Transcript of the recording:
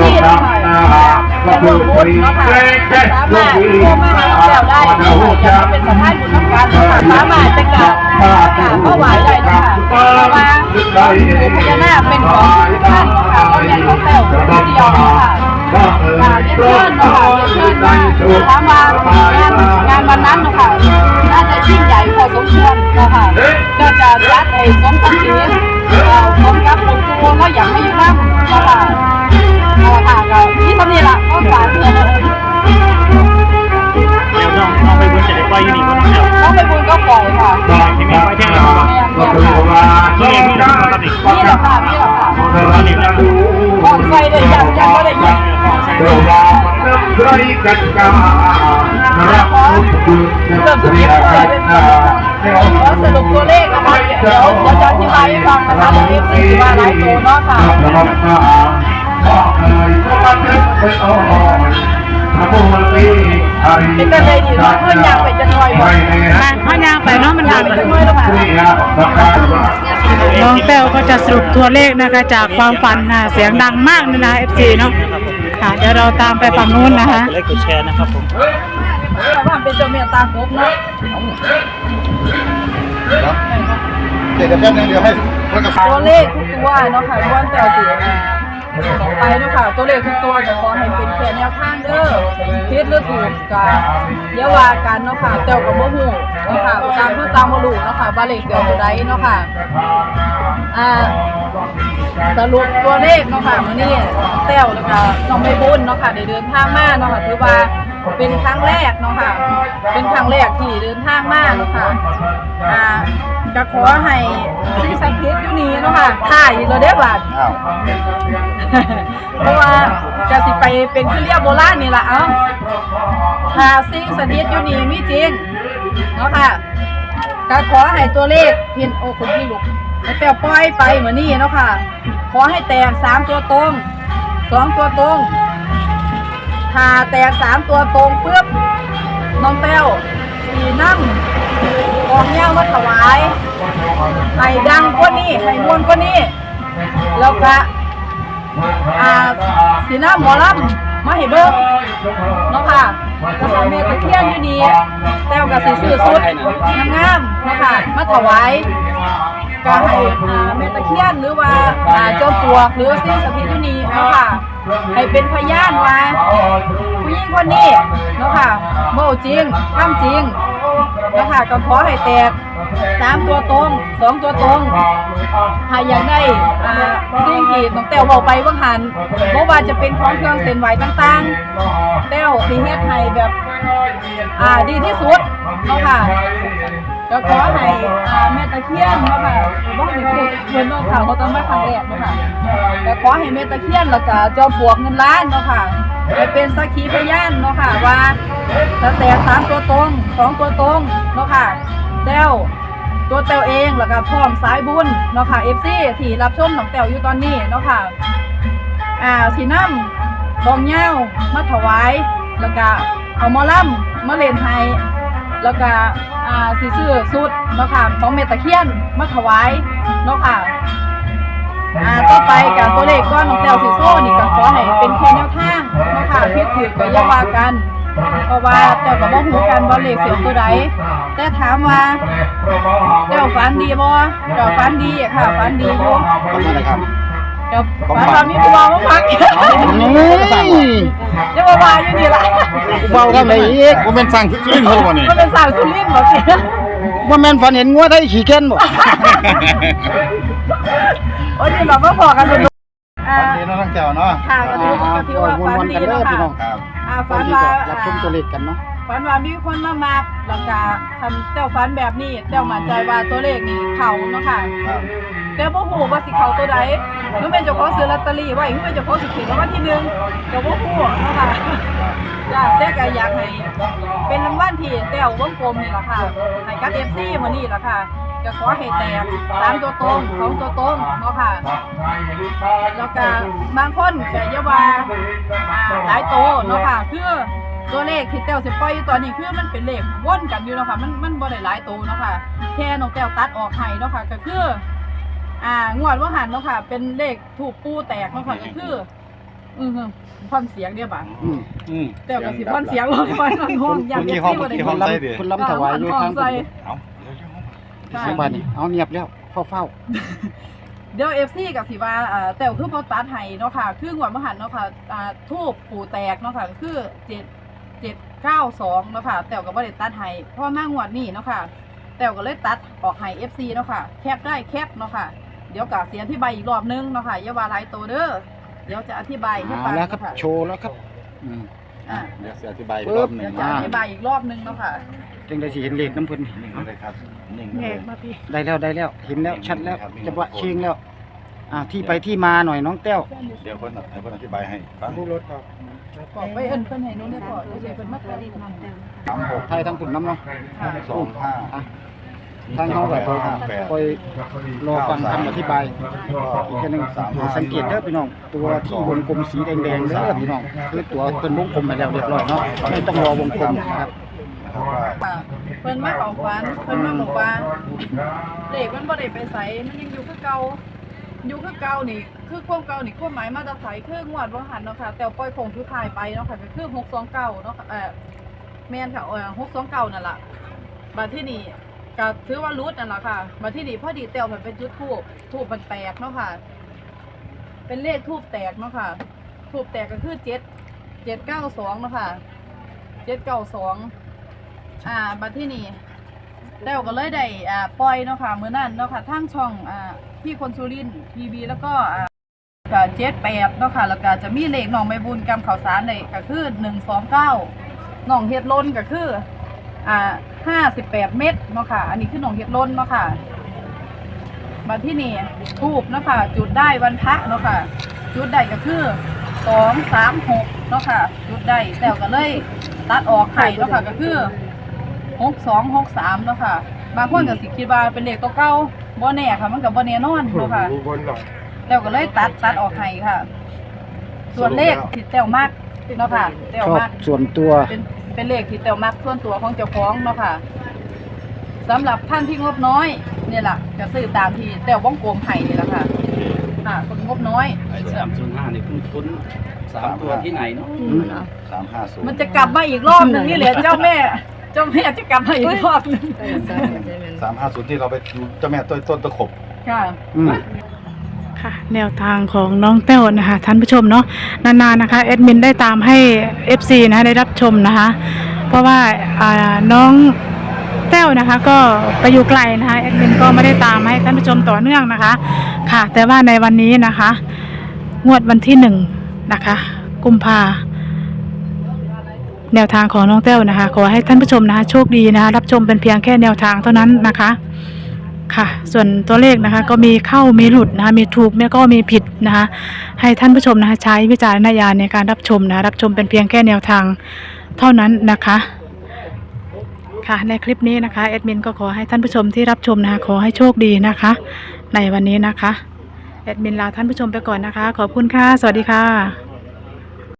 ซีเนาะค่ะจะร่วมบุญเนาะคะสามารถโทรมาหาเราได้นะคะจะเป็นสถานบุญน้ำกันเนาะค่ะสามารถจะกราบกราบก็ไหวได้ค่ะเพราะว่าปู่พญานาคเป็นของท่านเนาะค่ะก็เป็นของเต้วคนเดียวเนาะค่ะกราเรียนเชิญค่ะเรียนเชิญมาถามว่าง ว่ามันใครกันกันรับคุณจะเรียกกันนะขอสรุปตัวเลขนะคะเดี๋ยวเดี๋ยวจะอธิบายให้ฟังนะคะเดี๋ยวเอฟซีว่าหลายตัวเนาะค่ะเป็นอ่อนพระไทยเลยดีเนาะเพื่อนยากไปจะหน่อยบ่มาพ่อยางไปเนาะมันอยาทากนไปจะหน่อยแล้วค่ะน้องแต้วก็จะสรุปตัวเลขนะคะจากความฝันนะเสียงดังมากเลยนะ FC เนาะ ค่ะ เดี๋ยวเราตามไปฝั่งนู้นนะคะกดไลค์กดแชร์นะครับผมแต่ว่าเป็นเจ้าเมียตาครบเนาะเดี๋ยวแป๊บนึงเดี๋ยวให้เพื่อนกับตัวเลขทุกตัวเนาะค่ะล้วนแต่สี ต่อไปเนาะค่ะ ตัวเลขทุกตัวจะขอให้เป็นแค่แนวทางเด้อคิดหรือถูกก็เยาวากันเนาะค่ะเต่ก็บ่ฮู้เนาะค่ะตามเพื่อตามมาลูเนาะค่ะบาเลขเดียวตัวใดเนาะค่ะอ่าสรุปตัวเลขเนาะค่ะมื้อนี้แต้วแล้วก็น้องไม่บุญเนาะค่ะได้เดินทางมาเนาะค่ะถือว่า เป็นครั้งแรกเนาะค่ะ เป็นครั้งแรกที่เดินทางมาเนาะค่ะอ่าก็ขอให้สิ่งศักดิ์สิทธิ์อยู่นี่เนาะค่ะถ่ายเราได้บาดอ้าวเพราะว่าจะสิไปเป็นคือเรียกโบราณนี่ล่ะเอ้าถ้าสิ่งศักดิ์สิทธิ์อยู่นี่มีจริงเนาะค่ะก็ขอให้ตัวเลขเพียนโอ้คนที่ลุกแต่ปล่อยไปเหมือนนี่เนาะค่ะ ขอให้แตกสามตัวตรงสองตัวตรง ถ้าแตกสามตัวตรงปุ๊บน้องแต้วสีนั่งกองแก้วมาถวายให้ดังกว่านี้ให้มวนกว่านี้ แล้วก็อ่าสีน้าหมอลำมาให้เบิ้งเนาะค่ะแล้วก็แม่ตะเคียนอยู่ดีแต้วกับสีซื้อสุดงามๆเนาะค่ะมาถวาย ก็ให้อ่าแม่ตะเคียนหรือว่าอ่าเจ้าปวกหรือสิ่งสถิตอยู่นี่เนาะค่ะให้เป็นพยานว่าผู้หญิงคนนี้เนาะค่ะโมจริงทำจริงเนาะค่ะก็ขอให้แตก สามตัวตรงสองตัวตรงถ้าอยากได้อ่าสิ่งที่น้องแต้วบอกไปว่าหันบ่ว่าจะเป็นของเครื่องเส้นไหวต่างๆแต้วสิเฮ็ดให้แบบอ่าดีที่สุดเนาะค่ะก็ขอให้อ่าแม่ตะเคียนเนาะค่ะบ่ให้พูดเพิ่นเนาะค่ะเขาต้องมาครั้งแรกเนาะค่ะก็ขอให้แม่ตะเคียนแล้วก็เจ้าปวกเงินล้านเนาะค่ะให้เป็นสักขีพยานเนาะค่ะว่าแต่สามตัวตรงสองตัวตรงเนาะค่ะแต้ว ตัวแต้วเองแล้วก็พร้อมสายบุญเนาะค่ะ FC ที่รับชมของแต้วอยู่ตอนนี้เนาะค่ะอ่าสีน้ำบองเหย้ามาถวายแล้วก็เอามอล่ำมาเล่นให้แล้วก็อ่าสีซื้อสุดเนาะค่ะของเมตะเคียนมาถวายเนาะค่ะอ่าต่อไปกับตัวเลขก้อนของแต้วสีโซ่นี่ก็ขอให้เป็นแค่แนวทางเนาะค่ะเพียรถือก็อย่าวากัน เพราะว่าแต้วก็บ่ฮู้กันว่าเลขเสียตัวใดแต่ถามว่าแต้วฝันดีบ่ก็ฝันดีอะค่ะฝันดีอยู่ขอบคุณนะครับก็ฝันว่ามีผู้บ่าวมาพักเดี๋ยวมาบายอยู่นี่ละเบาทำไรอีกผมเป็นสั่งที่ลิ้นเขาบ่นี่มันเป็นสาวสุรินทร์บอกสิว่าแม่นฝันเห็นงัวไทยขี่แค้นบ่โอ้ยนี่แบบว่าพอกันเลย อ่า วันนี้น้องตั้งแก้วเนาะค่ะก็ถือก็ถือว่าฝันวนๆดีกันเด้แล้อวพี่น้ค่ะองครับอ่าก่ฝัอนนที่ว่าจะรับชมตัวเลขกันเนาะ ฝันว่ามีคนมามาแล้วก็ทำเต้าฝันแบบนี้เต้ามั่นใจว่าตัวเลขนี่เขาเนาะค่ะ ครับแต่บ่ฮู้ว่าสิเขาตัวใดหรือเป็นเจ้าของซื้อลอตเตอรี่ไว้หรือเป็นเจ้าของสิถือรางวัลที่หนึ่งก็บ่ฮู้เนาะค่ะจ้าแต่ก็อยากให้เป็นรางวัลที่แต้ววงกลมนี่ล่ะค่ะให้กับ FC มื้อนี้ล่ะค่ะ ก็ขอให้แตกสามตัวตรงสองตัวตรงเนาะค่ะแล้วก็บางคนก็อย่าว่าอ่าหลายโตเนาะค่ะคือตัวเลขที่แต้วสิปล่อยอยู่ตอนนี้คือมันเป็นเลขวนกันอยู่เนาะค่ะมันมันบ่ได้หลายโตเนาะค่ะแค่น้องแต้วตัดออกให้เนาะค่ะก็คืออ่างวดว่าหันเนาะค่ะ เป็นเลขถูกปูแตกเนาะค่ะก็คือ อือฮึฟังเสียงเดียวบ่ะอืมอืมแต่ก็สิฟังเสียงรถไฟมันห้องอย่างเมื่อกี้ที่ห้องบ่ได้เมื่อกี้คห้อนงลำคนลำถวายอยู่ทางใส่เอาเสียงบานนี่เอาเงียบแล้วเฝ้าเฝ้าเดี๋ยว FC กับสิว่าอ่าแต่คือบ่ตัดให้เนาะค่ะ คืองวดมหันเนาะค่ะอ่าทูบปู่แตกเนาะค่ะก็คือ7 792เนาะค่ะ แต่ก็บ่ได้ตัดให้เพราะมางวดนี้เนาะค่ะ แต่ก็เลยตัดออกให้ FC เนาะค่ะ แคปได้แคปเนาะค่ะ เดี๋ยวก็เสียอธิบายอีกรอบนึงเนาะค่ะอย่าว่าหลายตัวเด้อ เดี๋ยวจะอธิบายให้มาฟังแล้วครับเนาะค่ะ โชว์แล้วครับอืมอ่าเดี๋ยวจะอธิบายอีกรอบหนึ่เดี๋ยงวจะอธิบายอีกรอบนึงเนาะค่ะ จึงได้สิเห็นเลขน้ำเพิ่นนิ่งเลยครับนิ่งแยเลยกมาพี่ ได้แล้วได้แล้วเห็นแล้วชัดแล้วจังหวะเชียงแล้วอ่าที่ไปที่มาหน่อยน้องแต้วเดี๋ยวคนให้คนอธิบายให้ฟังบอกไปเอิ้นเพิ่นให้หนู้นได้ก่อนเดี๋ยวเพิ่นมาตัดสามหกไทยทั้งคุณน้ำเนาะสองห้าอะทางเขาก็ห้าแปดคอยรอฟังคำอธิบายอีกทีหนึงสังเกตเด้อพี่น้อง ตัวที่วงกลมสีแดงๆเด้อพี่น้องคือตัวเป็นวงกลมมาแล้วเรียบร้อยเนาะไม่ต้องรอวงกลมนะครับ ครับว่าค่ะเพิ่นมาของฝันเพิ่นมาบอกว่าเด็กมันบ่ได้ไปไสมันยังอยู่คือเก่าอยู่คือเก่านี่ คือความเก่านี่ความหมายมาจากไสคืองวดบ่หันเนาะค่ะ แต่ปล่อยคงสุดท้ายไปเนาะค่ะก็คือ629เนาะค่ะเอ่อแม่นค่ะเอ่อ629นั่นล่ะบัดที่นี่ก็ถือว่ารุดนั่นล่ะค่ะบัดที่นี่พอดีแต้วมันเป็นจุดทูบทูบมันแตกเนาะค่ะ เป็นเลขทูบแตกเนาะค่ะ ทูบแตกก็คือ7 792เนาะค่ะ792อ่าบัดที่นี่แล้วก็เลยได้อ่าปล่อยเนาะค่ะมื้อนั้นเนาะค่ะทางช่องอ่าพี่คนสุรินทีวีแล้วก็อ่าก็เจ็ดแปดเนาะค่ะแล้วก็จะมีเลขน้องใบบุญกำข่าวสารเลยก็คือหนึ่งสองเก้าน้องเฮ็ดล้นก็คืออ่าห้าสิบแปดเม็ดเนาะค่ะ อันนี้คือน้องเฮ็ดล้นเนาะค่ะบัดที่นี่ทูบเนาะค่ะ จุดได้วันพระเนาะค่ะ จุดได้ก็คือสองสามหกเนาะค่ะ จุดได้แล้วก็เลย ตัดออกไข่เนาะค่ะก็คือ หกสองหกสามเนาะค่ะ บางคนก็สิคิดว่าเป็นเลขตัวเก่าบ่แน่ค่ะ มันก็บ่แน่นอนเนาะค่ะแล้วก็เลยตัดตัดออกให้ค่ะ ส่วนเลขที่แต้วมากเนาะค่ะแต้วชอบมาก ส่วนตัว เป็นเป็นเลขที่แต้วมากส่วนตัวของเจ้าของเนาะค่ะสำหรับท่านที่งบน้อยนี่แหละก็ซื้อตามที่แต้ววงกลมให้นี่แหละค่ะค่ะคนงบน้อย ไอ้สามศูนย์ห้านี่คุ้นคุ้นๆสามตัวที่ไหนเนาะ สามห้าศูนย์มันจะกลับมาอีกรอบหนึงนี่แหละเจ้าแม่ เจ้าแม่จะกลับมาอีกรอบหนึงสามห้าศูนย์ที่เราไปดูเจ้าแม่ต้นต้นตะขบ ค่ะ อืม ค่ะแนวทางของน้องแต้วนะคะท่านผู้ชมเนาะนานๆนะคะแอดมินได้ตามให้ FC นะคะได้รับชมนะคะ เพราะว่าอ่าน้องแต้วนะคะก็ไปอยู่ไกลนะคะแอดมินก็ไม่ได้ตามให้ท่านผู้ชมต่อเนื่องนะคะ ค่ะ แต่ว่าในวันนี้นะคะ งวดวันที่หนึ่งนะคะ กุมภา แนวทางของน้องแต้วนะคะ ขอให้ท่านผู้ชมนะคะโชคดีนะคะรับชมเป็นเพียงแค่แนวทางเท่านั้นนะคะค่ะ ส่วนตัวเลขนะคะ ก็มีเข้ามีหลุดนะคะมีถูกแล้วก็มีผิดนะคะให้ท่านผู้ชมนะคะใช้วิจารณญาณในการรับชมนะรับชมเป็นเพียงแค่แนวทางเท่านั้นนะคะค่ะในคลิปนี้นะคะแอดมินก็ขอให้ท่านผู้ชมที่รับชมนะคะขอให้โชคดีนะคะ ในวันนี้นะคะแอดมินลาท่านผู้ชมไปก่อนนะคะ ขอบคุณค่ะ สวัสดีค่ะ